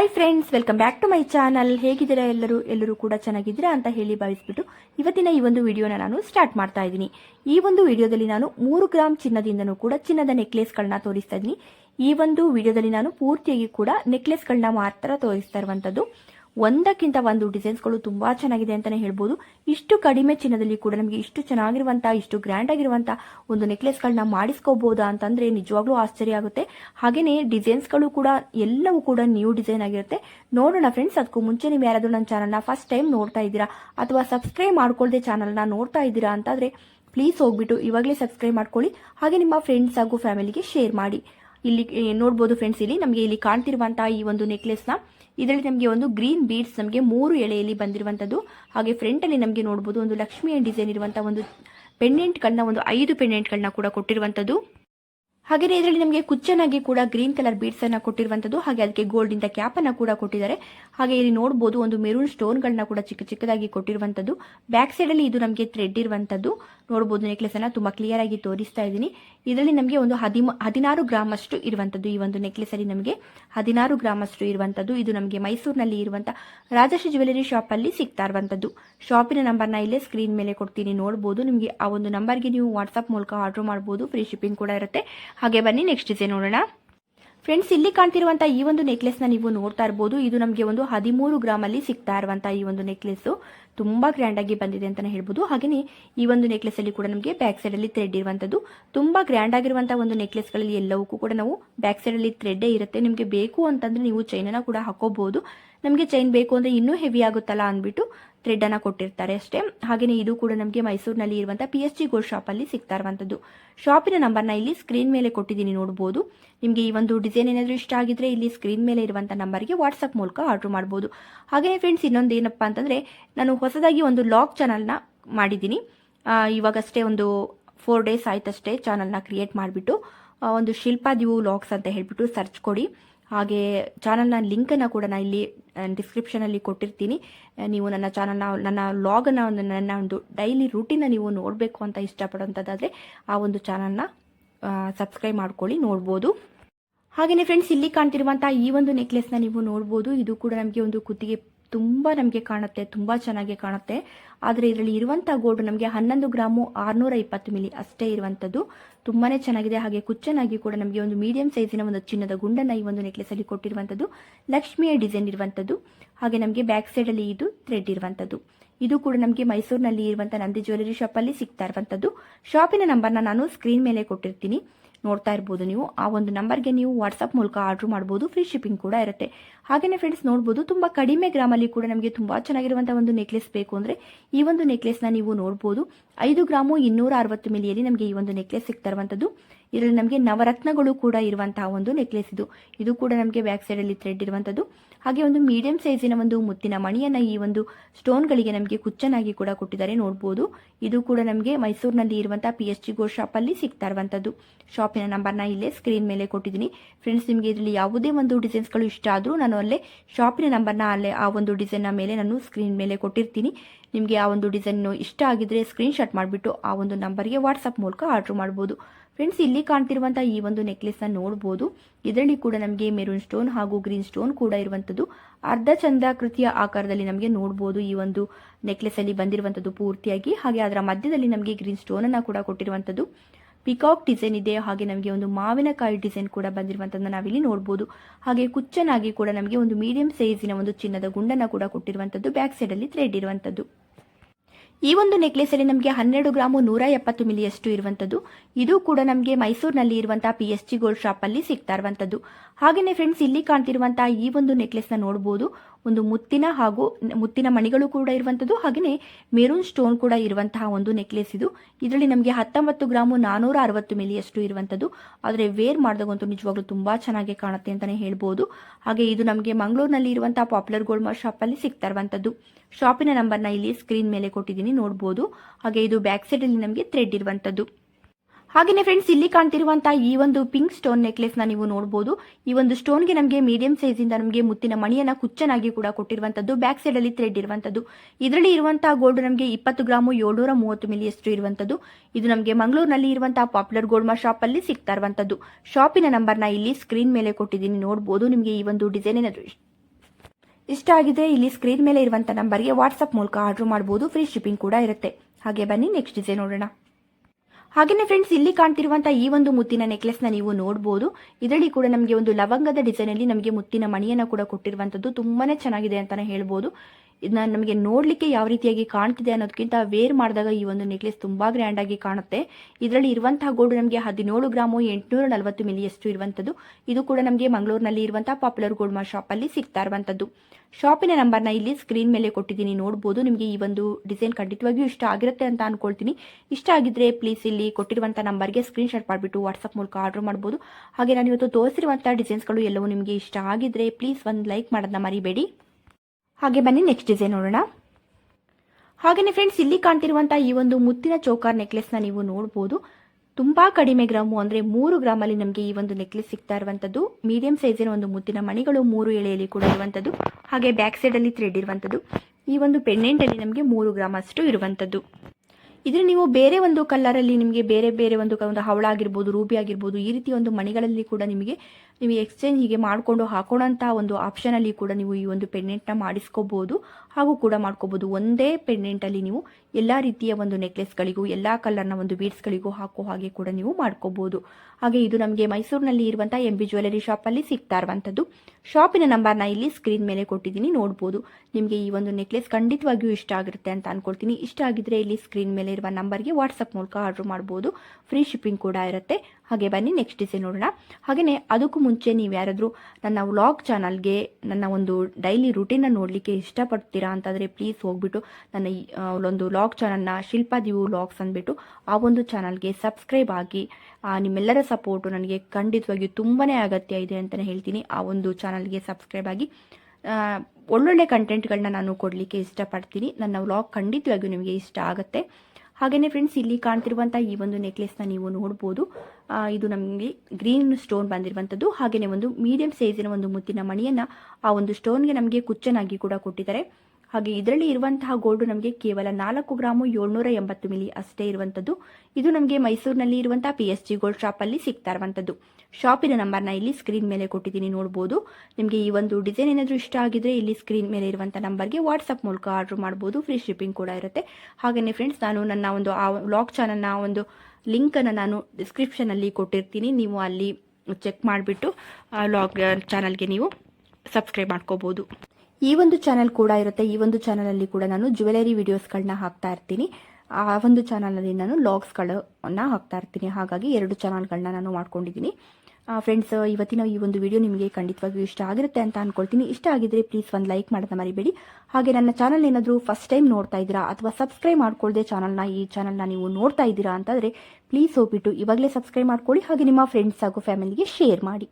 Hi friends welcome back to my channel ಹೇಗಿದ್ದೀರಾ ಎಲ್ಲರೂ? ಎಲ್ಲರೂ ಕೂಡ ಚೆನ್ನಾಗಿದ್ದೀರಾ ಅಂತ ಹೇಳಿ ಭಾವಿಸ್ಬಿಟ್ಟು ಇವತ್ತಿನ ಈ ಒಂದು ವಿಡಿಯೋನ ನಾನು ಸ್ಟಾರ್ಟ್ ಮಾಡ್ತಾ ಇದ್ದೀನಿ. ಈ ಒಂದು ವಿಡಿಯೋದಲ್ಲಿ ನಾನು ಮೂರು ಗ್ರಾಮ್ ಚಿನ್ನದಿಂದನೂ ಕೂಡ ಚಿನ್ನದ ನೆಕ್ಲೆಸ್ಗಳನ್ನ ತೋರಿಸ್ತಾ ಇದ್ದೀನಿ. ಈ ಒಂದು ವಿಡಿಯೋದಲ್ಲಿ ನಾನು ಪೂರ್ತಿಯಾಗಿ ಕೂಡ ನೆಕ್ಲೆಸ್ಗಳನ್ನ ಮಾತ್ರ ತೋರಿಸ್ತಾ ಇರುವಂಥದ್ದು ಒಂದಕ್ಕಿಂತ ಒಂದು ಡಿಸೈನ್ಸ್ಗಳು ತುಂಬಾ ಚೆನ್ನಾಗಿದೆ ಅಂತಾನೆ ಹೇಳ್ಬೋದು. ಇಷ್ಟು ಕಡಿಮೆ ಚಿನ್ನದಲ್ಲಿ ಕೂಡ ನಮಗೆ ಇಷ್ಟು ಚೆನ್ನಾಗಿರುವಂತಹ ಇಷ್ಟು ಗ್ರ್ಯಾಂಡ್ ಆಗಿರುವಂತ ಒಂದು ನೆಕ್ಲೆಸ್ಗಳನ್ನ ಮಾಡಿಸ್ಕೋಬಹುದಾ ಅಂತಂದ್ರೆ ನಿಜವಾಗ್ಲೂ ಆಶ್ಚರ್ಯ ಆಗುತ್ತೆ. ಹಾಗೇನೆ ಡಿಸೈನ್ಸ್ಗಳು ಕೂಡ ಎಲ್ಲವೂ ಕೂಡ ನ್ಯೂ ಡಿಸೈನ್ ಆಗಿರುತ್ತೆ. ನೋಡೋಣ ಫ್ರೆಂಡ್ಸ್ ಅದಕ್ಕೂ ಮುಂಚೆ ನೀವು ಯಾರಾದ್ರೂ ನನ್ನ ಚಾನಲ್ನ ಫಸ್ಟ್ ಟೈಮ್ ನೋಡ್ತಾ ಇದ್ದೀರಾ ಅಥವಾ ಸಬ್ಸ್ಕ್ರೈಬ್ ಮಾಡ್ಕೊಳ್ದೆ ಚಾನಲ್ನ ನೋಡ್ತಾ ಇದ್ದೀರಾ ಅಂತಾದ್ರೆ ಪ್ಲೀಸ್ ಹೋಗ್ಬಿಟ್ಟು ಇವಾಗಲೇ ಸಬ್ಸ್ಕ್ರೈಬ್ ಮಾಡ್ಕೊಳ್ಳಿ. ಹಾಗೆ ನಿಮ್ಮ ಫ್ರೆಂಡ್ಸ್ ಹಾಗೂ ಫ್ಯಾಮಿಲಿಗೆ ಶೇರ್ ಮಾಡಿ. ಇಲ್ಲಿ ನೋಡ್ಬೋದು ಫ್ರೆಂಡ್ಸ್ ಇಲ್ಲಿ ನಮಗೆ ಇಲ್ಲಿ ಕಾಣ್ತಿರುವಂತಹ ಈ ಒಂದು ನೆಕ್ಲೆಸ್ನ ಇದರಲ್ಲಿ ನಮಗೆ ಒಂದು ಗ್ರೀನ್ ಬೀಡ್ಸ್ ನಮಗೆ ಮೂರು ಎಳೆಯಲ್ಲಿ ಬಂದಿರುವಂಥದ್ದು ಹಾಗೆ ಫ್ರಂಟ್ ಅಲ್ಲಿ ನಮಗೆ ನೋಡ್ಬೋದು ಒಂದು ಲಕ್ಷ್ಮಿಯ ಡಿಸೈನ್ ಇರುವಂತಹ ಒಂದು ಪೆಂಡೆಂಟ್ಗಳನ್ನ ಒಂದು ಐದು ಪೆಂಡೆಂಟ್ಗಳನ್ನ ಕೂಡ ಕೊಟ್ಟಿರುವಂಥದ್ದು ಹಾಗೆಯೇ ಇದರಲ್ಲಿ ನಮಗೆ ಕುಚ್ಚನಾಗಿ ಕೂಡ ಗ್ರೀನ್ ಕಲರ್ ಬೀಡ್ಸ್ ಅನ್ನ ಕೊಟ್ಟಿರುವಂತದ್ದು. ಹಾಗೆ ಅದಕ್ಕೆ ಗೋಲ್ಡ್ ಇಂದ ಕ್ಯಾಪ್ ಅನ್ನ ಕೂಡ ಕೊಟ್ಟಿದ್ದಾರೆ. ಹಾಗೆ ಇಲ್ಲಿ ನೋಡಬಹುದು ಒಂದು ಮೆರೂನ್ ಸ್ಟೋನ್ ಗಳನ್ನ ಕೂಡ ಚಿಕ್ಕ ಚಿಕ್ಕದಾಗಿ ಕೊಟ್ಟಿರುವಂತದ್ದು. ಬ್ಯಾಕ್ ಸೈಡ್ ಅಲ್ಲಿ ಇದು ನಮಗೆ ಥ್ರೆಡ್ ಇರುವಂತದ್ದು. ಅನ್ನ ತುಂಬಾ ಕ್ಲಿಯರ್ ಆಗಿ ತೋರಿಸ್ತಾ ಇದ್ದೀನಿ. ಇದರಲ್ಲಿ ನಮಗೆ ಒಂದು ಹದಿಮ, ಹದಿನಾರು ಗ್ರಾಮ್ ಅಷ್ಟು ಇರುವಂತದ್ದು ಈ ಒಂದು ನೆಕ್ಲೆಸ್ ಅಲ್ಲಿ ನಮಗೆ ಹದಿನಾರು ಗ್ರಾಮ್ ಅಷ್ಟು ಇರುವಂತದ್ದು. ಇದು ನಮಗೆ ಮೈಸೂರಿನಲ್ಲಿ ಇರುವಂತ ರಾಜಶ್ರೀ ಜ್ಯುವೆಲರಿ ಶಾಪ್ ಅಲ್ಲಿ ಸಿಗ್ತಾ ಇರುವಂತದ್ದು. ಶಾಪಿನ ನಂಬರ್ನ ಇಲ್ಲೇ ಸ್ಕ್ರೀನ್ ಮೇಲೆ ಕೊಡ್ತೀನಿ ನೋಡಬಹುದು ನಿಮಗೆ ಆ ಒಂದು ನಂಬರ್ಗೆ ನೀವು ವಾಟ್ಸ್ಆಪ್ ಮೂಲಕ ಆರ್ಡರ್ ಮಾಡಬಹುದು ಫ್ರೀ ಶಿಪ್ಪಿಂಗ್ ಕೂಡ ಇರುತ್ತೆ. ಹಾಗೆ ಬನ್ನಿ ನೆಕ್ಸ್ಟ್ ಡಿಸೈನ್ ನೋಡೋಣ. ಫ್ರೆಂಡ್ಸ್ ಇಲ್ಲಿ ಕಾಣ್ತಿರುವಂತಹ ಈ ಒಂದು ನೆಕ್ಲೆಸ್ನ ನೀವು ನೋಡ್ತಾ ಇರಬಹುದು ಇದು ನಮಗೆ ಒಂದು ಹದಿಮೂರು ಗ್ರಾಮ್ ಅಲ್ಲಿ ಸಿಗ್ತಾ ಇರುವಂತಹ ಈ ಒಂದು ನೆಕ್ಲೆಸ್ ತುಂಬಾ ಗ್ರ್ಯಾಂಡ್ ಆಗಿ ಬಂದಿದೆ ಅಂತಾನೆ ಹೇಳ್ಬೋದು. ಹಾಗೆಯೇ ಈ ಒಂದು ನೆಕ್ಲೆಸ್ ಅಲ್ಲಿ ಕೂಡ ನಮಗೆ ಬ್ಯಾಕ್ ಸೈಡ್ ಅಲ್ಲಿ ಥ್ರೆಡ್ ಇರುವಂತದ್ದು. ತುಂಬಾ ಗ್ರ್ಯಾಂಡ್ ಆಗಿರುವಂತಹ ಒಂದು ನೆಕ್ಲೆಸ್ಗಳಲ್ಲಿ ಎಲ್ಲವಕ್ಕೂ ಕೂಡ ನಾವು ಬ್ಯಾಕ್ ಸೈಡ್ ಅಲ್ಲಿ ಥ್ರೆಡ್ ಇರುತ್ತೆ. ನಿಮಗೆ ಬೇಕು ಅಂತಂದ್ರೆ ನೀವು ಚೈನ್ ಅನ್ನ ಕೂಡ ಹಾಕೋಬಹುದು ನಮಗೆ ಚೈನ್ ಬೇಕು ಅಂದರೆ ಇನ್ನೂ ಹೆವಿ ಆಗುತ್ತಲ್ಲ ಅಂದ್ಬಿಟ್ಟು ಥ್ರೆಡ್ ಅನ್ನ ಕೊಟ್ಟಿರ್ತಾರೆ ಅಷ್ಟೇ. ಹಾಗೆಯೇ ಇದು ಕೂಡ ನಮಗೆ ಮೈಸೂರಿನಲ್ಲಿ ಇರುವಂತಹ P S G gold shop ಅಲ್ಲಿ ಸಿಗ್ತಾ ಇರುವಂಥದ್ದು ಶಾಪಿನ ನಂಬರ್ನ ಇಲ್ಲಿ ಸ್ಕ್ರೀನ್ ಮೇಲೆ ಕೊಟ್ಟಿದ್ದೀನಿ ನೋಡಬಹುದು ನಿಮಗೆ ಈ ಒಂದು ಡಿಸೈನ್ ಏನಾದರೂ ಇಷ್ಟ ಆಗಿದ್ರೆ ಇಲ್ಲಿ ಸ್ಕ್ರೀನ್ ಮೇಲೆ ಇರುವಂಥ ನಂಬರ್ಗೆ ವಾಟ್ಸಪ್ ಮೂಲಕ ಆರ್ಡರ್ ಮಾಡಬಹುದು ಹಾಗೆಯೇ ಫ್ರೆಂಡ್ಸ್ ಇನ್ನೊಂದು ಏನಪ್ಪಾ ಅಂತಂದ್ರೆ ನಾನು ಹೊಸದಾಗಿ ಒಂದು ಲಾಗ್ ಚಾನಲ್ನ ಮಾಡಿದ್ದೀನಿ. ಇವಾಗಷ್ಟೇ ಒಂದು ಫೋರ್ ಡೇಸ್ ಆಯ್ತಷ್ಟೇ ಚಾನಲ್ನ ಕ್ರಿಯೇಟ್ ಮಾಡಿಬಿಟ್ಟು ಒಂದು ಶಿಲ್ಪಾದಿವು ಲಾಗ್ಸ್ ಅಂತ ಹೇಳ್ಬಿಟ್ಟು ಸರ್ಚ್ ಕೊಡಿ. ಹಾಗೆ ಚಾನಲ್ನ ಲಿಂಕನ್ನು ಕೂಡ ನಾನು ಇಲ್ಲಿ ಡಿಸ್ಕ್ರಿಪ್ಷನಲ್ಲಿ ಕೊಟ್ಟಿರ್ತೀನಿ. ನೀವು ನನ್ನ ಚಾನಲ್ನ ನನ್ನ ಲಾಗನ್ನು ಒಂದು, ನನ್ನ ಒಂದು ಡೈಲಿ ರೂಟೀನ ನೀವು ನೋಡಬೇಕು ಅಂತ ಇಷ್ಟಪಡೋಂಥದ್ದಾದರೆ ಆ ಒಂದು ಚಾನಲ್ನ ಸಬ್ಸ್ಕ್ರೈಬ್ ಮಾಡ್ಕೊಳ್ಳಿ, ನೋಡ್ಬೋದು. ಹಾಗೆಯೇ ಫ್ರೆಂಡ್ಸ್ ಇಲ್ಲಿ ಕಾಣ್ತಿರುವಂಥ ಈ ಒಂದು ನೆಕ್ಲೆಸ್ನ ನೀವು ನೋಡ್ಬೋದು. ಇದು ಕೂಡ ನಮಗೆ ಒಂದು ಕುತ್ತಿಗೆ ತುಂಬ ನಮಗೆ ಕಾಣುತ್ತೆ, ತುಂಬ ಚೆನ್ನಾಗಿ ಕಾಣುತ್ತೆ. ಆದರೆ ಇದರಲ್ಲಿ ಇರುವಂಥ ಗೋಲ್ಡ್ ನಮಗೆ ಹನ್ನೊಂದು ಗ್ರಾಮು ಆರುನೂರ ಇಪ್ಪತ್ತು ಮಿಲಿ ಅಷ್ಟೇ ಇರುವಂಥದ್ದು ತುಂಬಾನೇ ಚೆನ್ನಾಗಿದೆ. ಹಾಗೆ ಕುಚ್ಚನಾಗಿ ಕೂಡ ನಮಗೆ ಒಂದು ಮೀಡಿಯಂ ಸೈಜಿನ ಒಂದು ಚಿನ್ನದ ಗುಂಡನ್ನು ಈ ಒಂದು ನೆಕ್ಲೆಸ್ ಅಲ್ಲಿ ಕೊಟ್ಟಿರುವಂಥದ್ದು ಲಕ್ಷ್ಮಿಯ ಡಿಸೈನ್ ಇರುವಂಥದ್ದು ಹಾಗೆ ನಮಗೆ ಬ್ಯಾಕ್ ಸೈಡ್ ಅಲ್ಲಿ ಇದು ಥ್ರೆಡ್ ಇರುವಂಥದ್ದು ಇದು ಕೂಡ ನಮಗೆ ಮೈಸೂರಿನಲ್ಲಿ ಇರುವಂಥ ನಂದಿ ಜ್ಯುವೆಲರಿ ಶಾಪಲ್ಲಿ ಸಿಗ್ತಾ ಇರುವಂಥದ್ದು ಶಾಪಿನ ನಂಬರ್ನ ನಾನು ಸ್ಕ್ರೀನ್ ಮೇಲೆ ಕೊಟ್ಟಿರ್ತೀನಿ. ನೋಡ್ತಾ ಇರ್ಬೋದು ನೀವು. ಆ ಒಂದು ನಂಬರ್ಗೆ ನೀವು ವಾಟ್ಸಪ್ ಮೂಲಕ ಆರ್ಡರ್ ಮಾಡ್ಬೋದು. ಫ್ರೀ ಶಿಪ್ಪಿಂಗ್ ಕೂಡ ಇರುತ್ತೆ. ಹಾಗೆಯೇ ಫ್ರೆಂಡ್ಸ್ ನೋಡ್ಬೋದು. ತುಂಬ ಕಡಿಮೆ ಗ್ರಾಮಲ್ಲಿ ಕೂಡ ನಮಗೆ ತುಂಬ ಚೆನ್ನಾಗಿರುವಂಥ ಒಂದು ನೆಕ್ಲೆಸ್ ಬೇಕು ಅಂದರೆ ಈ ಒಂದು ನೆಕ್ಲೆಸ್ನ ನೀವು ನೋಡ್ಬೋದು. ಐದು ಗ್ರಾಮು ಇನ್ನೂರ ಅರವತ್ತು ಮಿಲಿಯಲ್ಲಿ ನಮಗೆ ಈ ಒಂದು ನೆಕ್ಲೆಸ್ ಸಿಗ್ತಾ ಇರುವಂಥದ್ದು ಇದರಲ್ಲಿ ನಮಗೆ ನವರತ್ನಗಳು ಕೂಡ ಇರುವಂತಹ ಒಂದು ನೆಕ್ಲೆಸ್ ಇದು. ಇದು ಕೂಡ ನಮಗೆ ಬ್ಯಾಕ್ ಸೈಡಲ್ಲಿ ಥ್ರೆಡ್ ಇರುವಂಥದ್ದು ಹಾಗೆ ಒಂದು ಮೀಡಿಯಂ ಸೈಜಿನ ಒಂದು ಮುತ್ತಿನ ಮಣಿಯನ್ನ ಈ ಒಂದು ಸ್ಟೋನ್ಗಳಿಗೆ ನಮಗೆ ಕುಚ್ಚನಾಗಿ ಕೂಡ ಕೊಟ್ಟಿದ್ದಾರೆ. ನೋಡ್ಬೋದು. ಇದು ಕೂಡ ನಮಗೆ ಮೈಸೂರಿನಲ್ಲಿ ಇರುವಂತಹ ಪಿ ಎಚ್ ಜಿ ಗೋ ಶಾಪಲ್ಲಿ ಸಿಗ್ತಾ ಇರುವಂಥದ್ದು ಶಾಪಿನ ನಂಬರ್ನ ಇಲ್ಲೇ ಸ್ಕ್ರೀನ್ ಮೇಲೆ ಕೊಟ್ಟಿದ್ದೀನಿ. ಫ್ರೆಂಡ್ಸ್ ನಿಮಗೆ ಇದರಲ್ಲಿ ಯಾವುದೇ ಒಂದು ಡಿಸೈನ್ಸ್ಗಳು ಇಷ್ಟ ಆದರೂ ನಾನು ಅಲ್ಲೇ ಶಾಪಿನ ನಂಬರ್ನ ಅಲ್ಲೇ ಆ ಒಂದು ಡಿಸೈನ್ನ ಮೇಲೆ ನಾನು ಸ್ಕ್ರೀನ್ ಮೇಲೆ ಕೊಟ್ಟಿರ್ತೀನಿ. ನಿಮಗೆ ಆ ಒಂದು ಡಿಸೈನ್ ಇಷ್ಟ ಆಗಿದ್ರೆ ಸ್ಕ್ರೀನ್ಶಾಟ್ ಮಾಡಿಬಿಟ್ಟು ಆ ಒಂದು ನಂಬರ್ಗೆ ವಾಟ್ಸಪ್ ಮೂಲಕ ಆರ್ಡರ್ ಮಾಡ್ಬೋದು. ಫ್ರೆಂಡ್ಸ್ ಇಲ್ಲಿ ಕಾಣ್ತಿರುವಂತಹ ಈ ಒಂದು ನೆಕ್ಲೆಸ್ ಅನ್ನು ನೋಡಬಹುದು ಇದರಲ್ಲಿ ಕೂಡ ನಮಗೆ ಮೆರೂನ್ ಸ್ಟೋನ್ ಹಾಗೂ ಗ್ರೀನ್ ಸ್ಟೋನ್ ಕೂಡ ಇರುವಂತದ್ದು. ಅರ್ಧ ಚಂದ್ರಾಕೃತಿಯ ಆಕಾರದಲ್ಲಿ ನಮಗೆ ನೋಡಬಹುದು ಈ ಒಂದು ನೆಕ್ಲೆಸ್ ಅಲ್ಲಿ ಬಂದಿರುವಂತದ್ದು ಪೂರ್ತಿಯಾಗಿ. ಹಾಗೆ ಅದರ ಮಧ್ಯದಲ್ಲಿ ನಮಗೆ ಗ್ರೀನ್ ಸ್ಟೋನ್ ಅನ್ನ ಕೂಡ ಕೊಟ್ಟಿರುವಂತದ್ದು. ಪಿಕಾಕ್ ಡಿಸೈನ್ ಇದೆ, ಹಾಗೆ ನಮಗೆ ಒಂದು ಮಾವಿನಕಾಯಿ ಡಿಸೈನ್ ಕೂಡ ಬಂದಿರುವಂತದ್ದು ನಾವಿಲ್ಲಿ ನೋಡಬಹುದು ಹಾಗೆ ಕುಚ್ಚನಾಗಿ ಕೂಡ ನಮಗೆ ಒಂದು ಮೀಡಿಯಂ ಸೈಜಿನ ಒಂದು ಚಿನ್ನದ ಗುಂಡನ್ನ ಕೂಡ ಕೊಟ್ಟಿರುವಂತದ್ದು ಬ್ಯಾಕ್ ಸೈಡ್ ಅಲ್ಲಿ ಥ್ರೆಡ್ ಇರುವಂಥದ್ದು ಈ ಒಂದು ನೆಕ್ಲೆಸ್ ಅಲ್ಲಿ ನಮಗೆ ಹನ್ನೆರಡು ಗ್ರಾಮು ನೂರ ಎಪ್ಪತ್ತು ಮಿಲಿಯಷ್ಟು ಇರುವಂಥದ್ದು. ಇದು ಕೂಡ ನಮಗೆ ಮೈಸೂರಿನಲ್ಲಿ ಇರುವಂತಹ P S G gold shop ಅಲ್ಲಿ ಸಿಗ್ತಾ ಇರುವಂತದ್ದು ಹಾಗೆಯೇ ಫ್ರೆಂಡ್ಸ್ ಇಲ್ಲಿ ಕಾಣ್ತಿರುವಂತಹ ಈ ಒಂದು ನೆಕ್ಲೆಸ್ನ ನೋಡಬಹುದು ಒಂದು ಮುತ್ತಿನ ಹಾಗೂ ಮುತ್ತಿನ ಮಣಿಗಳು ಕೂಡ ಇರುವಂಥದ್ದು ಹಾಗೆಯೇ ಮೆರೂನ್ ಸ್ಟೋನ್ ಕೂಡ ಇರುವಂತಹ ಒಂದು ನೆಕ್ಲೆಸ್ ಇದು. ಇದರಲ್ಲಿ ನಮಗೆ ಹತ್ತೊಂಬತ್ತು ಗ್ರಾಮು ನಾನೂರ ಅರವತ್ತು ಮಿಲಿಯಷ್ಟು ಇರುವಂಥದ್ದು ಆದರೆ ವೇರ್ ಮಾಡಿದಾಗಂತೂ ನಿಜವಾಗ್ಲೂ ತುಂಬಾ ಚೆನ್ನಾಗಿ ಕಾಣುತ್ತೆ ಅಂತಾನೆ ಹೇಳ್ಬೋದು. ಹಾಗೆ ಇದು ನಮಗೆ ಮಂಗಳೂರಿನಲ್ಲಿ ಇರುವಂತಹ ಪಾಪ್ಯುಲರ್ ಗೋಲ್ಡ್ ಶಾಪ್ ಅಲ್ಲಿ ಸಿಗ್ತಾ ಇರುವಂಥದ್ದು ಶಾಪಿನ ನಂಬರ್ನ ಇಲ್ಲಿ ಸ್ಕ್ರೀನ್ ಮೇಲೆ ಕೊಟ್ಟಿದ್ದೀನಿ, ನೋಡ್ಬೋದು. ಹಾಗೆ ಇದು ಬ್ಯಾಕ್ ಸೈಡ್ ಅಲ್ಲಿ ನಮಗೆ ಥ್ರೆಡ್ ಇರುವಂಥದ್ದು ಹಾಗೆಯೇ ಫ್ರೆಂಡ್ಸ್ ಇಲ್ಲಿ ಕಾಣ್ತಿರುವಂತಹ ಈ ಒಂದು ಪಿಂಕ್ ಸ್ಟೋನ್ ನೆಕ್ಲೆಸ್ನ ನೀವು ನೋಡಬಹುದು ಈ ಒಂದು ಸ್ಟೋನ್ಗೆ ನಮಗೆ ಮೀಡಿಯಂ ಸೈಜ್ ಇಂದ ನಮಗೆ ಮುತ್ತಿನ ಮಣಿಯನ್ನ ಕುಚ್ಚನಾಗಿ ಕೂಡ ಕೊಟ್ಟಿರುವಂತದ್ದು ಬ್ಯಾಕ್ ಸೈಡ್ ಅಲ್ಲಿ ಥ್ರೆಡ್ ಇರುವಂತದ್ದು. ಇದರಲ್ಲಿ ಇರುವಂತಹ ಗೋಲ್ಡ್ ನಮಗೆ ಇಪ್ಪತ್ತು ಗ್ರಾಮು ಏಳ್ನೂರ ಮೂವತ್ತು ಮಿಲಿಯಷ್ಟು ಇರುವಂತದ್ದು. ಇದು ನಮಗೆ ಮಂಗಳೂರಿನಲ್ಲಿ ಇರುವಂತಹ ಪಾಪ್ಯುಲರ್ ಗೋಲ್ಡ್ ಶಾಪ್ ಅಲ್ಲಿ ಸಿಗ್ತಾ ಇರುವಂತದ್ದು. ಶಾಪಿನ ನಂಬರ್ನ ಇಲ್ಲಿ ಸ್ಕ್ರೀನ್ ಮೇಲೆ ಕೊಟ್ಟಿದ್ದೀನಿ ನೋಡಬಹುದು ನಿಮಗೆ ಈ ಒಂದು ಡಿಸೈನ್ ಇಷ್ಟ ಆಗಿದ್ರೆ ಇಲ್ಲಿ ಸ್ಕ್ರೀನ್ ಮೇಲೆ ಇರುವಂತಹ ನಂಬರ್ಗೆ ವಾಟ್ಸ್ಆಪ್ ಮೂಲಕ ಆರ್ಡರ್ ಮಾಡಬಹುದು ಫ್ರೀ ಶಿಪ್ಪಿಂಗ್ ಕೂಡ ಇರುತ್ತೆ. ಹಾಗೆ ಬನ್ನಿ ನೆಕ್ಸ್ಟ್ ಡಿಸೈನ್ ನೋಡೋಣ. ಹಾಗೆಯೇ ಫ್ರೆಂಡ್ಸ್ ಇಲ್ಲಿ ಕಾಣ್ತಿರುವಂಥ ಈ ಒಂದು ಮುತ್ತಿನ ನೆಕ್ಲೆಸ್ನ ನೀವು ನೋಡಬಹುದು ಇದರಲ್ಲಿ ಕೂಡ ನಮಗೆ ಒಂದು ಲವಂಗದ ಡಿಸೈನ್ ಅಲ್ಲಿ ನಮಗೆ ಮುತ್ತಿನ ಮಣಿಯನ್ನ ಕೂಡ ಕೊಟ್ಟಿರುವಂತದ್ದು ತುಂಬಾನೇ ಚೆನ್ನಾಗಿದೆ ಅಂತಾನೆ ಹೇಳ್ಬೋದು. ಇದನ್ನ ನಮಗೆ ನೋಡಲಿಕ್ಕೆ ಯಾವ ರೀತಿಯಾಗಿ ಕಾಣ್ತಿದೆ ಅನ್ನೋದಕ್ಕಿಂತ ವೇರ್ ಮಾಡಿದಾಗ ಈ ಒಂದು ನೆಕ್ಲೆಸ್ ತುಂಬ ಗ್ರ್ಯಾಂಡಾಗಿ ಕಾಣುತ್ತೆ. ಇದರಲ್ಲಿ ಇರುವಂತಹ ಗೋಲ್ಡ್ ನಮಗೆ ಹದಿನೇಳು ಗ್ರಾಮು ಎಂಟುನೂರ ನಲವತ್ತು ಮಿಲಿಯಷ್ಟು ಇರುವಂಥದ್ದು. ಇದು ಕೂಡ ನಮಗೆ ಮಂಗಳೂರಿನಲ್ಲಿ ಇರುವಂತಹ ಪಾಪ್ಯುಲರ್ ಗೋಲ್ಡ್ ಮಾರ್ ಶಾಪಲ್ಲಿ ಸಿಗ್ತಾ ಇರುವಂಥದ್ದು. ಶಾಪಿನ ನಂಬರ್ನ ಇಲ್ಲಿ ಸ್ಕ್ರೀನ್ ಮೇಲೆ ಕೊಟ್ಟಿದ್ದೀನಿ. ನೋಡ್ಬೋದು ನಿಮಗೆ ಈ ಒಂದು ಡಿಸೈನ್ ಖಂಡಿತವಾಗಿಯೂ ಇಷ್ಟ ಆಗಿರುತ್ತೆ ಅಂತ ಅನ್ಕೊಳ್ತೀನಿ. ಇಷ್ಟ ಆಗಿದ್ರೆ ಪ್ಲೀಸ್ ಇಲ್ಲಿ ಕೊಟ್ಟಿರುವಂಥ ನಂಬರ್ಗೆ ಸ್ಕ್ರೀನ್ ಶಾಟ್ ಮಾಡಿಬಿಟ್ಟು ವಾಟ್ಸಪ್ ಮೂಲಕ ಆರ್ಡರ್ ಮಾಡ್ಬೋದು. ಹಾಗೆ ನಾನು ಇವತ್ತು ತೋರಿಸಿರುವಂಥ ಡಿಸೈನ್ಸ್ಗಳು ಎಲ್ಲವೂ ನಿಮಗೆ ಇಷ್ಟ ಆಗಿದ್ರೆ ಪ್ಲೀಸ್ ಒಂದು ಲೈಕ್ ಮಾಡೋದನ್ನ ಮರಿಬೇಡಿ. ಹಾಗೆ ಬನ್ನಿ ನೆಕ್ಸ್ಟ್ ಡಿಸೈನ್ ನೋಡೋಣ. ಹಾಗೆಯೇ ಫ್ರೆಂಡ್ಸ್ ಇಲ್ಲಿ ಕಾಣ್ತಿರುವಂಥ ಈ ಒಂದು ಮುತ್ತಿನ ಚೌಕಾರ್ ನೆಕ್ಲೆಸ್ನ ನೀವು ನೋಡ್ಬೋದು. ತುಂಬಾ ಕಡಿಮೆ ಗ್ರಾಮು ಅಂದರೆ ಮೂರು ಗ್ರಾಮಲ್ಲಿ ನಮಗೆ ಈ ಒಂದು ನೆಕ್ಲೆಸ್ ಸಿಗ್ತಾ ಇರುವಂಥದ್ದು. ಮೀಡಿಯಂ ಸೈಜಿನ ಒಂದು ಮುತ್ತಿನ ಮಣಿಗಳು ಮೂರು ಎಳೆಯಲ್ಲಿ ಕೂಡ ಇರುವಂಥದ್ದು. ಹಾಗೆ ಬ್ಯಾಕ್ ಸೈಡಲ್ಲಿ ಥ್ರೆಡ್ ಇರುವಂಥದ್ದು. ಈ ಒಂದು ಪೆಂಡೆಂಟಲ್ಲಿ ನಮಗೆ ಮೂರು ಗ್ರಾಮ್ ಅಷ್ಟು ಇರುವಂಥದ್ದು. ಇದ್ರೆ ನೀವು ಬೇರೆ ಒಂದು ಕಲರಲ್ಲಿ ನಿಮಗೆ ಬೇರೆ ಬೇರೆ ಒಂದು ಒಂದು ಹವಳ ಆಗಿರ್ಬೋದು ರೂಬಿ ಆಗಿರ್ಬೋದು ಈ ರೀತಿ ಒಂದು ಮಣಿಗಳಲ್ಲಿ ಕೂಡ ನಿಮಗೆ ನೀವು ಎಕ್ಸ್ಚೇಂಜ್ ಹೀಗೆ ಮಾಡಿಕೊಂಡು ಹಾಕೋಣಂಥ ಒಂದು ಆಪ್ಷನಲ್ಲಿ ಕೂಡ ನೀವು ಈ ಒಂದು ಪೆಂಡೆಂಟ್ನ ಮಾಡಿಸ್ಕೋಬೋದು. ಹಾಗೂ ಕೂಡ ಮಾಡ್ಕೋಬೋದು. ಒಂದೇ ಪೆಂಡೆಂಟಲ್ಲಿ ನೀವು ಎಲ್ಲ ರೀತಿಯ ಒಂದು ನೆಕ್ಲೆಸ್ಗಳಿಗೂ ಎಲ್ಲ ಕಲರ್ನ ಒಂದು ಬೀಡ್ಸ್ಗಳಿಗೂ ಹಾಕೋ ಹಾಗೆ ಕೂಡ ನೀವು ಮಾಡ್ಕೋಬೋದು. ಹಾಗೆ ಇದು ನಮಗೆ ಮೈಸೂರಿನಲ್ಲಿ ಇರುವಂಥ ಎಂ ಬಿ ಜ್ಯುವೆಲರಿ ಶಾಪಲ್ಲಿ ಸಿಗ್ತಾ ಇರುವಂಥದ್ದು ಶಾಪಿನ ನಂಬರ್ನ ಇಲ್ಲಿ ಸ್ಕ್ರೀನ್ ಮೇಲೆ ಕೊಟ್ಟಿದ್ದೀನಿ, ನೋಡ್ಬೋದು. ನಿಮಗೆ ಈ ಒಂದು ನೆಕ್ಲೆಸ್ ಖಂಡಿತವಾಗಿಯೂ ಇಷ್ಟ ಆಗಿರುತ್ತೆ ಅಂತ ಅನ್ಕೊಳ್ತೀನಿ. ಇಷ್ಟ ಆಗಿದ್ರೆ ಇಲ್ಲಿ ಸ್ಕ್ರೀನ್ ಮೇಲೆ ಇರುವ ನಂಬರ್ಗೆ ವಾಟ್ಸಪ್ ಮೂಲಕ ಆರ್ಡರ್ ಮಾಡ್ಬೋದು. ಫ್ರೀ ಶಿಪ್ಪಿಂಗ್ ಕೂಡ ಇರುತ್ತೆ. ಹಾಗೆ ಬನ್ನಿ ನೆಕ್ಸ್ಟ್ ಡಿಸೈನ್ ನೋಡೋಣ. ಹಾಗೆಯೇ ಅದಕ್ಕೂ ಮುಂಚೆ ನೀವು ಯಾರಾದರೂ ನನ್ನ ವ್ಲಾಗ್ ಚಾನಲ್ಗೆ ನನ್ನ ಒಂದು ಡೈಲಿ ರುಟೀನ ನೋಡಲಿಕ್ಕೆ ಇಷ್ಟಪಡ್ತೀರಾ ಅಂತಂದರೆ ಪ್ಲೀಸ್ ಹೋಗ್ಬಿಟ್ಟು ನನ್ನ ಒಂದು ವ್ಲಾಗ್ ಚಾನಲ್ನ ಶಿಲ್ಪಾ ದಿವು ವ್ಲಾಗ್ಸ್ ಅಂದ್ಬಿಟ್ಟು ಆ ಒಂದು ಚಾನಲ್ಗೆ ಸಬ್ಸ್ಕ್ರೈಬ್ ಆಗಿ ನಿಮ್ಮೆಲ್ಲರ ಸಪೋರ್ಟು ನನಗೆ ಖಂಡಿತವಾಗಿಯೂ ತುಂಬಾ ಅಗತ್ಯ ಇದೆ ಅಂತಲೇ ಹೇಳ್ತೀನಿ. ಆ ಒಂದು ಚಾನಲ್ಗೆ ಸಬ್ಸ್ಕ್ರೈಬ್ ಆಗಿ ಒಳ್ಳೊಳ್ಳೆ ಕಂಟೆಂಟ್ಗಳನ್ನ ನಾನು ಕೊಡಲಿಕ್ಕೆ ಇಷ್ಟಪಡ್ತೀನಿ. ನನ್ನ ವ್ಲಾಗ್ ಖಂಡಿತವಾಗಿಯೂ ನಿಮಗೆ ಇಷ್ಟ ಆಗುತ್ತೆ. ಹಾಗೆಯೇ ಫ್ರೆಂಡ್ಸ್ ಇಲ್ಲಿ ಕಾಣ್ತಿರುವಂತಹ ಈ ಒಂದು ನೆಕ್ಲೆಸ್ನ ನೀವು ನೋಡಬಹುದು ಇದು ನಮಗೆ ಗ್ರೀನ್ ಸ್ಟೋನ್ ಬಂದಿರುವಂತದ್ದು. ಹಾಗೆಯೇ ಒಂದು ಮೀಡಿಯಂ ಸೈಜಿನ ಒಂದು ಮುತ್ತಿನ ಮಣಿಯನ್ನ ಆ ಒಂದು ಸ್ಟೋನ್ಗೆ ನಮಗೆ ಕುಚ್ಚನಾಗಿ ಕೂಡ ಕೊಟ್ಟಿದ್ದಾರೆ. ಹಾಗೆ ಇದರಲ್ಲಿ ಇರುವಂತಹ ಗೋಲ್ಡ್ ನಮಗೆ ಕೇವಲ ನಾಲ್ಕು ಗ್ರಾಮು ಏಳ್ನೂರ ಎಂಬತ್ತು ಮಿಲಿ ಅಷ್ಟೇ ಇರುವಂಥದ್ದು. ಇದು ನಮಗೆ ಮೈಸೂರಿನಲ್ಲಿ ಇರುವಂತಹ ಪಿ ಎಸ್ ಜಿ ಗೋಲ್ಡ್ ಶಾಪಲ್ಲಿ ಸಿಗ್ತಾ ಇರುವಂಥದ್ದು. ಶಾಪಿನ ನಂಬರ್ನ ಇಲ್ಲಿ ಸ್ಕ್ರೀನ್ ಮೇಲೆ ಕೊಟ್ಟಿದ್ದೀನಿ, ನೋಡ್ಬೋದು. ನಿಮಗೆ ಈ ಒಂದು ಡಿಸೈನ್ ಏನಾದರೂ ಇಷ್ಟ ಆಗಿದ್ರೆ ಇಲ್ಲಿ ಸ್ಕ್ರೀನ್ ಮೇಲೆ ಇರುವಂಥ ನಂಬರ್ಗೆ ವಾಟ್ಸಪ್ ಮೂಲಕ ಆರ್ಡರ್ ಮಾಡ್ಬೋದು. ಫ್ರೀ ಶಿಪ್ಪಿಂಗ್ ಕೂಡ ಇರುತ್ತೆ. ಹಾಗೆಯೇ ಫ್ರೆಂಡ್ಸ್ ನಾನು ನನ್ನ ಒಂದು ಆ ವ್ಲಾಗ್ ಚಾನಲ್ನ ಒಂದು ಲಿಂಕನ್ನು ನಾನು ಡಿಸ್ಕ್ರಿಪ್ಷನ್ ಅಲ್ಲಿ ಕೊಟ್ಟಿರ್ತೀನಿ. ನೀವು ಅಲ್ಲಿ ಚೆಕ್ ಮಾಡಿಬಿಟ್ಟು ವ್ಲಾಗ್ ಚಾನಲ್ಗೆ ನೀವು ಸಬ್ಸ್ಕ್ರೈಬ್ ಮಾಡ್ಕೋಬೋದು. ಈ ಒಂದು ಚಾನಲ್ ಕೂಡ ಇರುತ್ತೆ. ಈ ಒಂದು ಚಾನಲಲ್ಲಿ ಕೂಡ ನಾನು ಜ್ಯುವೆಲರಿ ವಿಡಿಯೋಸ್ಗಳನ್ನ ಹಾಕ್ತಾ ಇರ್ತೀನಿ. ಆ ಒಂದು ಚಾನಲಲ್ಲಿ ನಾನು ಲಾಗ್ಸ್ಗಳನ್ನ ಹಾಕ್ತಾ ಇರ್ತೀನಿ. ಹಾಗಾಗಿ ಎರಡು ಚಾನಲ್ಗಳನ್ನ ನಾನು ಮಾಡ್ಕೊಂಡಿದ್ದೀನಿ. ಫ್ರೆಂಡ್ಸ್ ಇವತ್ತಿನ ಈ ಒಂದು ವಿಡಿಯೋ ನಿಮಗೆ ಖಂಡಿತವಾಗಿಯೂ ಇಷ್ಟ ಆಗಿರುತ್ತೆ ಅಂತ ಅನ್ಕೊಳ್ತೀನಿ. ಇಷ್ಟ ಆಗಿದ್ರೆ ಪ್ಲೀಸ್ ಒಂದು ಲೈಕ್ ಮಾಡೋದನ್ನ ಮರಿಬೇಡಿ. ಹಾಗೆ ನನ್ನ ಚಾನಲ್ ಏನಾದರೂ ಫಸ್ಟ್ ಟೈಮ್ ನೋಡ್ತಾ ಇದ್ದೀರಾ ಅಥವಾ ಸಬ್ಸ್ಕ್ರೈಬ್ ಮಾಡ್ಕೊಳ್ಳದೆ ಚಾನಲ್ನ ಈ ಚಾನಲ್ನ ನೀವು ನೋಡ್ತಾ ಇದ್ದೀರಾ ಅಂತಂದರೆ ಪ್ಲೀಸ್ ಹೋಗ್ಬಿಟ್ಟು ಇವಾಗಲೇ ಸಬ್ಸ್ಕ್ರೈಬ್ ಮಾಡ್ಕೊಳ್ಳಿ. ಹಾಗೆ ನಿಮ್ಮ ಫ್ರೆಂಡ್ಸ್ ಹಾಗೂ ಫ್ಯಾಮಿಲಿಗೆ ಶೇರ್ ಮಾಡಿ.